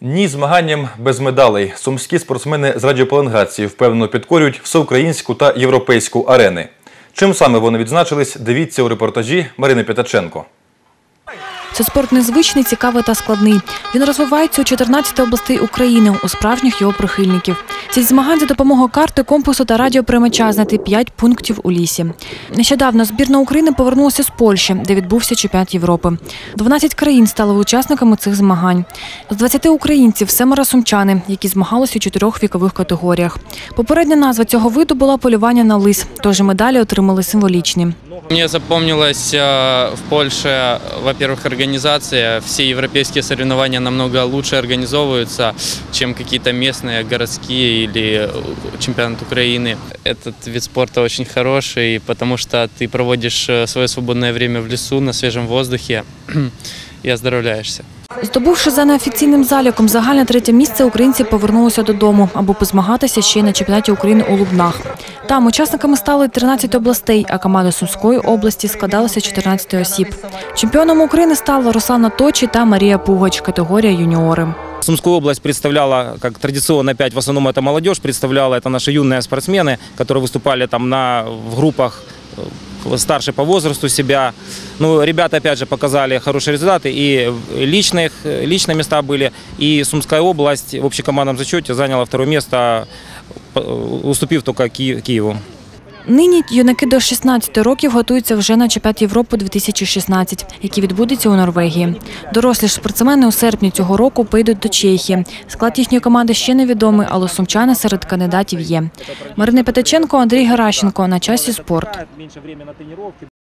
Ні змаганням без медалей. Сумські спортсмени з радіополенгації впевнено підкорюють всеукраїнську та європейську арени. Чим саме вони відзначились, дивіться у репортажі Марини П'ятаченко. Це спорт незвичний, цікавий та складний. Він розвивається у 14 областей України у справжніх його прихильників. Ці змагань за допомогою карти, компасу та радіоприймача знайти 5 пунктів у лісі. Нещодавно збірна України повернулася з Польщі, де відбувся чемпіонат Європи. 12 країн стали учасниками цих змагань. З 20 українців семеро сумчани, які змагалися у чотирьох вікових категоріях. Попередня назва цього виду була полювання на лис, тож медалі отримали символічні. Мне запомнилась э, в Польше, во-первых, организация. Все европейские соревнования намного лучше организовываются, чем какие-то местные, городские или э, чемпионат Украины. Этот вид спорта очень хороший, потому что ты проводишь э, свое свободное время в лесу, на свежем воздухе и оздоровляешься. Здобувши за неофіційним заліком загальне третє місце, українці повернулися додому, аби позмагатися ще й на чемпіонаті України у Лубнах. Там учасниками стали 13 областей, а команда Сумської області складалася з 14 осіб. Чемпіоном України стали Руслана Точі та Марія Пугач, категорія юніори. Сумскую область представляла, как традиционно опять, в основном это молодежь представляла, это наши юные спортсмены, которые выступали там на, в группах э, старше по возрасту себя. Ну, ребята, опять же, показали хорошие результаты, и личных, личные места были, и Сумская область в общекомандном зачете заняла второе место, э, уступив только Ки- Києву. Нині юнаки до 16 років готуються вже на чемпіонат Європи 2016, який відбудеться у Норвегії. Дорослі ж спортсмени у серпні цього року поїдуть до Чехії. Склад їхньої команди ще невідомий, але сумчани серед кандидатів є. Марина Петаченко, Андрій Геращенко. На часі спорт.